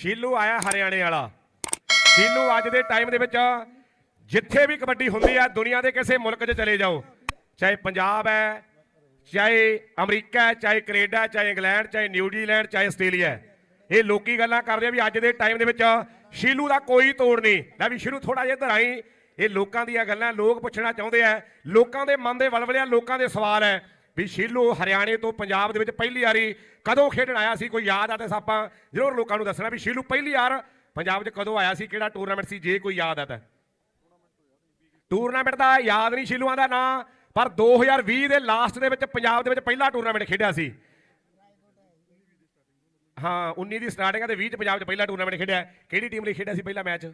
ਸ਼ੀਲੂ ਆਇਆ ਹਰਿਆਣੇ ਵਾਲਾ। ਸ਼ੀਲੂ, ਅੱਜ ਦੇ ਟਾਈਮ ਦੇ ਵਿੱਚ ਜਿੱਥੇ ਵੀ ਕਬੱਡੀ ਹੁੰਦੀ ਆ, ਦੁਨੀਆ ਦੇ ਕਿਸੇ ਮੁਲਕ 'ਚ ਚਲੇ ਜਾਓ। ਚਾਹੇ ਪੰਜਾਬ ਹੈ, ਚਾਹੇ ਅਮਰੀਕਾ ਹੈ, ਚਾਹੇ ਕੈਨੇਡਾ ਚਾਹੇ ਇੰਗਲੈਂਡ, ਚਾਹੇ ਨਿਊਜ਼ੀਲੈਂਡ ਚਾਹੇ ਆਸਟ੍ਰੇਲੀਆ ਇਹ ਲੋਕੀ ਗੱਲਾਂ ਕਰਦੇ ਆ ਵੀ ਅੱਜ ਦੇ ਟਾਈਮ ਦੇ ਵਿੱਚ ਸ਼ੀਲੂ ਦਾ ਕੋਈ ਤੋੜ ਨਹੀਂ। ਲੈ ਵੀ ਸ਼ੁਰੂ ਥੋੜਾ ਜਿਹਾ ਇੱਧਰ ਆਈ। ਇਹ ਲੋਕਾਂ ਦੀਆਂ ਗੱਲਾਂ, ਲੋਕ ਪੁੱਛਣਾ ਚਾਹੁੰਦੇ ਆ। ਲੋਕਾਂ ਦੇ ਮਨ ਦੇ ਵਲਵਲਿਆਂ, ਲੋਕਾਂ ਦੇ ਸਵਾਲ ਹੈ। ਵੀ ਸ਼ੀਲੂ ਹਰਿਆਣੇ ਤੋਂ ਪੰਜਾਬ ਦੇ ਵਿੱਚ ਪਹਿਲੀ ਵਾਰੀ ਕਦੋਂ ਖੇਡਣ ਆਇਆ ਸੀ, ਕੋਈ ਯਾਦ ਆ? ਤਾਂ ਆਪਾਂ ਜ਼ਰੂਰ ਲੋਕਾਂ ਨੂੰ ਦੱਸਣਾ ਵੀ ਸ਼ੀਲੂ ਪਹਿਲੀ ਵਾਰ ਪੰਜਾਬ 'ਚ ਕਦੋਂ ਆਇਆ ਸੀ, ਕਿਹੜਾ ਟੂਰਨਾਮੈਂਟ ਸੀ, ਜੇ ਕੋਈ ਯਾਦ ਆ ਤਾਂ। ਟੂਰਨਾਮੈਂਟ ਦਾ ਯਾਦ ਨਹੀਂ ਸ਼ੀਲੂਆਂ ਦਾ ਨਾਂ, ਪਰ 2020 ਦੇ ਲਾਸਟ ਦੇ ਵਿੱਚ ਪੰਜਾਬ ਦੇ ਵਿੱਚ ਪਹਿਲਾ ਟੂਰਨਾਮੈਂਟ ਖੇਡਿਆ ਸੀ। ਹਾਂ 19 ਦੀ ਸਟਾਰਟਿੰਗ ਆ ਤੇ 20 ਚ ਪੰਜਾਬ 'ਚ ਪਹਿਲਾ ਟੂਰਨਾਮੈਂਟ ਖੇਡਿਆ। ਕਿਹੜੀ ਟੀਮ ਲਈ ਖੇਡਿਆ ਸੀ ਪਹਿਲਾ ਮੈਚ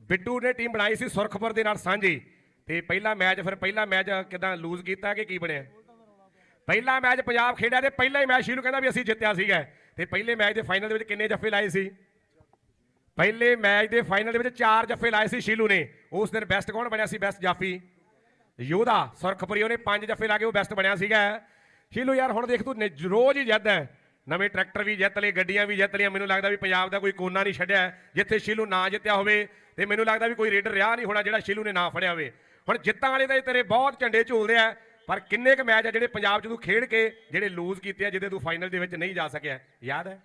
ਬਿੱਟੂ ਨੇ ਟੀਮ ਬਣਾਈ ਸੀ ਸੁਰਖਪੁਰ ਦੇ ਨਾਲ ਸਾਂਝੀ। ਤੇ ਪਹਿਲਾ ਮੈਚ, ਫਿਰ ਪਹਿਲਾ ਮੈਚ ਕਿਦਾਂ ਲੂਜ਼ ਕੀਤਾ ਕਿ ਕੀ ਬਣਿਆ? ਪਹਿਲਾ ਮੈਚ ਪੰਜਾਬ ਖੇਡਿਆ ਤੇ ਪਹਿਲਾ ਹੀ ਮੈਚ ਸ਼ੀਲੂ ਕਹਿੰਦਾ ਵੀ ਅਸੀਂ ਜਿੱਤਿਆ ਸੀਗਾ। ਤੇ ਪਹਿਲੇ ਮੈਚ ਦੇ ਫਾਈਨਲ ਦੇ ਵਿੱਚ ਕਿੰਨੇ ਜੱਫੇ ਲਾਏ ਸੀ? ਪਹਿਲੇ ਮੈਚ ਦੇ ਫਾਈਨਲ ਦੇ ਵਿੱਚ ਚਾਰ ਜੱਫੇ ਲਾਏ ਸੀ ਸ਼ੀਲੂ ਨੇ। ਉਸ ਦਿਨ ਬੈਸਟ ਕੌਣ ਬਣਿਆ ਸੀ? ਬੈਸਟ ਜਾਫੀ। ਯੋਧਾ ਸੁਰਖਪੁਰੀ ਉਹਨੇ ਪੰਜ ਜੱਫੇ ਲਾ ਕੇ ਉਹ ਬੈਸਟ ਬਣਿਆ ਸੀਗਾ। ਸ਼ੀਲੂ ਯਾਰ ਹੁਣ ਦੇਖ ਤੂੰ ਨਿ- ਰੋਜ਼ ਹੀ ਜਿੱਤ ਹੈ। ਨਵੇਂ ਟਰੈਕਟਰ ਵੀ ਜਿੱਤ ਲਏ, ਗੱਡੀਆਂ ਵੀ ਜਿੱਤ ਲਈਆਂ। ਮੈਨੂੰ ਲੱਗਦਾ ਵੀ ਪੰਜਾਬ ਦਾ ਕੋਈ ਕੋਨਾ ਨਹੀਂ ਛੱਡਿਆ। ਜਿੱਥੇ ਸ਼ੀਲੂ ਨਾ ਜਿੱਤਿਆ ਹੋਵੇ ਤੇ ਮੈਨੂੰ ਲੱਗਦਾ ਵੀ ਕੋਈ ਰੇਡਰ ਰਿਹਾ ਨਹੀਂ ਹੋਣਾ ਜਿਹੜਾ ਸ਼ੀਲੂ ਨੇ ਨਾ ਫੜਿਆ ਹੋਵੇ। ਹੁਣ ਜਿੱਤਾਂ ਵਾਲੇ ਤਾਂ ਤੇਰੇ ਬਹੁਤ ਝੰਡੇ ਝੂਲਦੇ ਆ ਪਰ ਕਿੰਨੇ ਕੁ ਮੈਚ ਆ ਜਿਹੜੇ ਪੰਜਾਬ 'ਚ ਤੂੰ ਖੇਡ ਕੇ ਜਿਹੜੇ ਲੂਜ਼ ਕੀਤੇ ਆ ਜਿਹਦੇ ਤੂੰ ਫਾਈਨਲ ਦੇ ਵਿੱਚ ਨਹੀਂ ਜਾ ਸਕਿਆ? ਯਾਦ ਹੈ?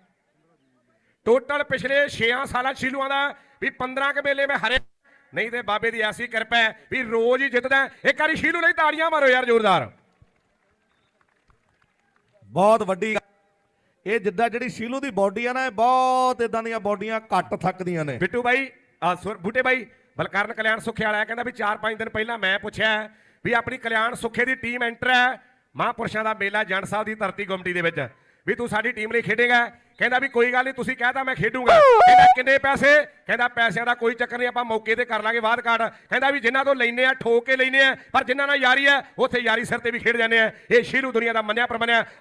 ਟੋਟਲ ਪਿਛਲੇ 6 ਸਾਲਾਂ ਸ਼ੀਲੂਆਂ ਦਾ ਵੀ 15 ਕੁ ਮੇਲੇ ਮੈਂ ਹਰੇ। ਨਹੀਂ ਤੇ ਬਾਬੇ ਦੀ ਐਸੀ ਕਿਰਪਾ ਹੈ ਵੀ ਰੋਜ਼ ਹੀ ਜਿੱਤਦਾ। ਇੱਕ ਵਾਰੀ ਸ਼ੀਲੂ ਲਈ ਤਾੜੀਆਂ ਮਾਰੋ ਯਾਰ ਜ਼ੋਰਦਾਰ। ਬਹੁਤ ਵੱਡੀ ਇਹ ਜਿੱਦਾਂ ਜਿਹੜੀ ਸ਼ੀਲੂ ਦੀ ਬਾਡੀ ਆ ਨਾ ਇਹ ਬਹੁਤ ਇਦਾਂ ਦੀਆਂ ਬਾਡੀਆਂ ਘੱਟ ਥੱਕਦੀਆਂ ਨੇ। ਬਿੱਟੂ ਬਾਈ ਆ ਸੁਰ ਬੂਟੇ ਬਾਈ ਬਲਕਰਨ ਕਲਿਆਣ ਸੁੱਖੇ ਵਾਲਾ ਕਹਿੰਦਾ ਵੀ 4-5 ਦਿਨ ਪਹਿਲਾਂ ਮੈਂ ਪੁੱਛਿਆ ਵੀ ਆਪਣੀ ਕਲਿਆਣ ਸੁੱਖੇ ਦੀ ਟੀਮ ਐਂਟਰ ਹੈ ਮਹਾਂਪੁਰਸ਼ਾਂ ਦਾ ਮੇਲਾ ਜੰਡ ਸਾਹਿਬ ਦੀ ਧਰਤੀ ਗੁੰਮਟੀ ਦੇ ਵਿੱਚ, ਵੀ ਤੂੰ ਸਾਡੀ ਟੀਮ ਲਈ ਖੇਡੇਗਾ। ਕਹਿੰਦਾ ਵੀ ਕੋਈ ਗੱਲ ਨਹੀਂ ਤੁਸੀਂ ਕਹਿਤਾ ਮੈਂ ਖੇਡੂੰਗਾ। ਕਹਿੰਦਾ ਕਿੰਨੇ ਪੈਸੇ? ਕਹਿੰਦਾ ਪੈਸਿਆਂ ਦਾ ਕੋਈ ਚੱਕਰ ਨਹੀਂ ਆਪਾਂ ਮੌਕੇ ਤੇ ਕਰ ਲਾਂਗੇ ਬਾਅਦ ਕਾਰਡ। ਕਹਿੰਦਾ ਵੀ ਜਿਨ੍ਹਾਂ ਤੋਂ ਲੈਨੇ ਆ, ਠੋਕ ਕੇ ਲੈਨੇ ਆ, ਪਰ ਜਿਨ੍ਹਾਂ ਨਾਲ ਯਾਰੀ ਹੈ, ਉੱਥੇ ਯਾਰੀ ਸਿਰ ਤੇ ਵੀ ਖੇਡ ਜਾਂਦੇ ਆ। ਇਹ ਸ਼ੀਰੂ ਦੁਨੀਆ ਦਾ ਮੰਨਿਆ ਪ੍ਰਮੰਨਿਆ